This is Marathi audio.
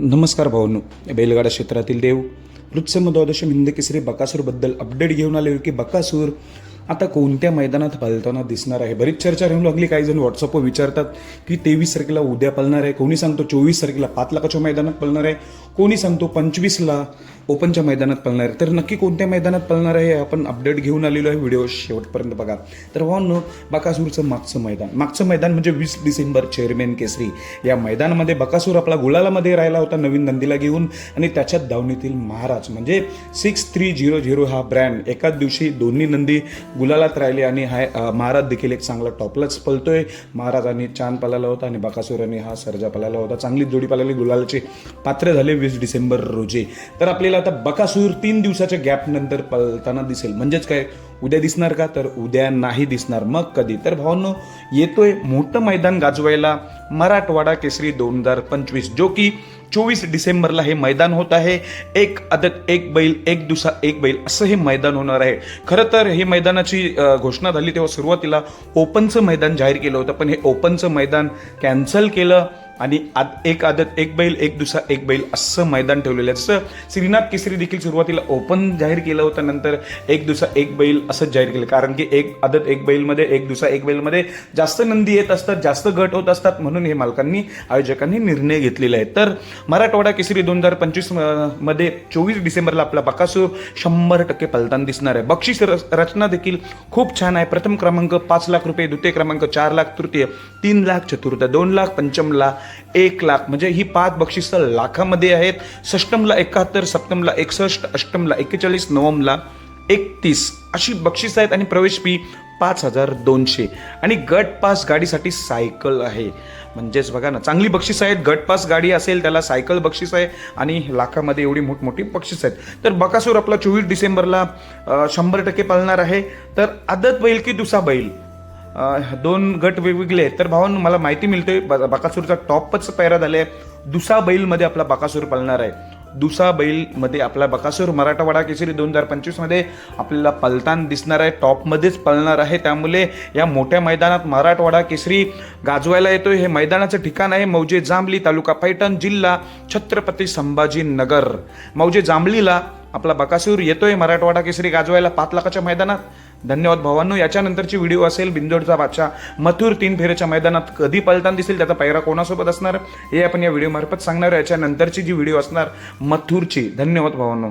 नमस्कार भावनू बैलगाडा क्षेत्रातील देव वृत्सम द्वादशम हिंद केसरी बकासूरबद्दल अपडेट घेऊन आले की बकासूर आता कोणत्या मैदानात पालताना दिसणार आहे? बरीच चर्चा राहून लागली. काही जण व्हॉट्सअपवर विचारतात की तेवीस तारखेला उद्या पलणार आहे? कोणी सांगतो चोवीस तारखेला पाच लाखाच्या मैदानात पळणार आहे? कोणी सांगतो पंचवीसला ओपनच्या मैदानात पळणार आहे? तर नक्की कोणत्या मैदानात पळणार आहे हे आपण अपडेट घेऊन आलेलो आहे. व्हिडिओ शेवटपर्यंत बघा. तर वाहन बकासूरचं मागचं मैदान. मागचं मैदान म्हणजे वीस डिसेंबर चेअरमॅन केसरी. या मैदानामध्ये बकासूर आपला गुलालामध्ये राहिला होता नवीन नंदीला घेऊन आणि त्याच्यात धावणीतील महाराज म्हणजे सिक्स थ्री झिरो झिरो हा ब्रँड एकाच दिवशी दोन्ही नंदी गुलालात राहिले आणि हाय महाराज देखील एक चांगला टॉपलाच पलतोय महाराजांनी चांद पलाला होता आणि बकासूरांनी हा सर्जा पलाला होता. चांगली जोडी पळाली. गुलालाचे पात्र झाले वीस डिसेंबर रोजी. तर आपल्याला आता बकासूर तीन दिवसाच्या गॅपनंतर पलताना पळताना दिसेल. म्हणजेच काय? उद्या दिसणार का? तर उद्या नाही दिसणार. मग कधी? तर भावांनो येतोय मोठं मैदान गाजवायला मराठवाडा केसरी दोन हजार पंचवीस जो की चोवीस डिसेंबरला हे मैदान होत आहे. एक आदत एक बैल एक दुसा एक बैल असं हे मैदान होणार आहे. खरं तर हे मैदानाची घोषणा झाली तेव्हा सुरुवातीला ओपनचं मैदान जाहीर केलं होतं पण हे ओपनचं मैदान कॅन्सल केलं. आणि आद एक आदत एक बैल एक दुसा एक बैल असं मैदान ठेवलेलं आहे. जसं श्रीनाथ केसरी देखील सुरुवातीला ओपन जाहीर केलं होतं नंतर एक दुसा एक बैल असंच जाहीर केलं. कारण की एक आदत एक बैलमध्ये एक दुसा एक बैलमध्ये जास्त नंदी येत असतात जास्त गट होत असतात म्हणून हे मालकांनी आयोजकांनी निर्णय घेतलेला आहे. तर मराठवाडा केसरी दोन हजार पंचवीसमध्ये चोवीस डिसेंबरला आपला बकासूर शंभर टक्के पलताना दिसणार आहे. बक्षीस र- रचना देखील खूप छान आहे. प्रथम क्रमांक पाच लाख रुपये द्वितीय क्रमांक चार लाख तृतीय तीन लाख चतुर्थ दोन लाख पंचमला एक लाख. म्हणजे ही पाच बक्षिसं लाखामध्ये आहेत. षष्टमला एकाहत्तर सप्तमला एकसष्ट अष्टमला एक्केचाळीस नवमला एकतीस. अशी बक्षीस आहेत आणि प्रवेश फी पाच हजार दोनशे. आणि गट पास गाडीसाठी सायकल आहे. म्हणजेच बघा ना चांगली बक्षीस आहेत. गट पास गाडी असेल त्याला सायकल बक्षीस आहे आणि लाखामध्ये एवढी मोठमोठी बक्षीस आहेत. तर बकासूर आपला चोवीस डिसेंबरला शंभर टक्के पालणार आहे. तर आदत बैल की दुसा बैल? दोन गट वेगवेगळे तर भावांनो मला माहिती मिळते बाकासूरचा टॉपच पैरा आहे दुसा बैलमध्ये आपला बाकासूर पालणार आहे. दुसा बैलमध्ये आपला बकासूर मराठवाडा केसरी दोन हजार पंचवीसमध्ये आपल्याला पलतान दिसणार आहे. टॉपमध्येच पळणार आहे. त्यामुळे या मोठ्या मैदानात मराठवाडा केसरी गाजवायला येतोय. हे मैदानाचं ठिकाण आहे मौजे जांभली तालुका पैठण जिल्हा छत्रपती संभाजीनगर. मौजे जांभलीला आपला बकासूर येतोय मराठवाडा केसरी गाजवायला पाच लाखाच्या मैदानात. धन्यवाद भावांनो याच्यानंतरची व्हिडिओ असेल बिंदोडचा बादशाह. मथुर तीन फेऱ्याच्या मैदानात कधी पलताना दिसेल त्याचा पैरा कोणासोबत असणार? हे आपण या व्हिडिओमार्फत सांगणार आहे. याच्यानंतरची जी व्हिडिओ असणार मथुरची. धन्यवाद भावांनो.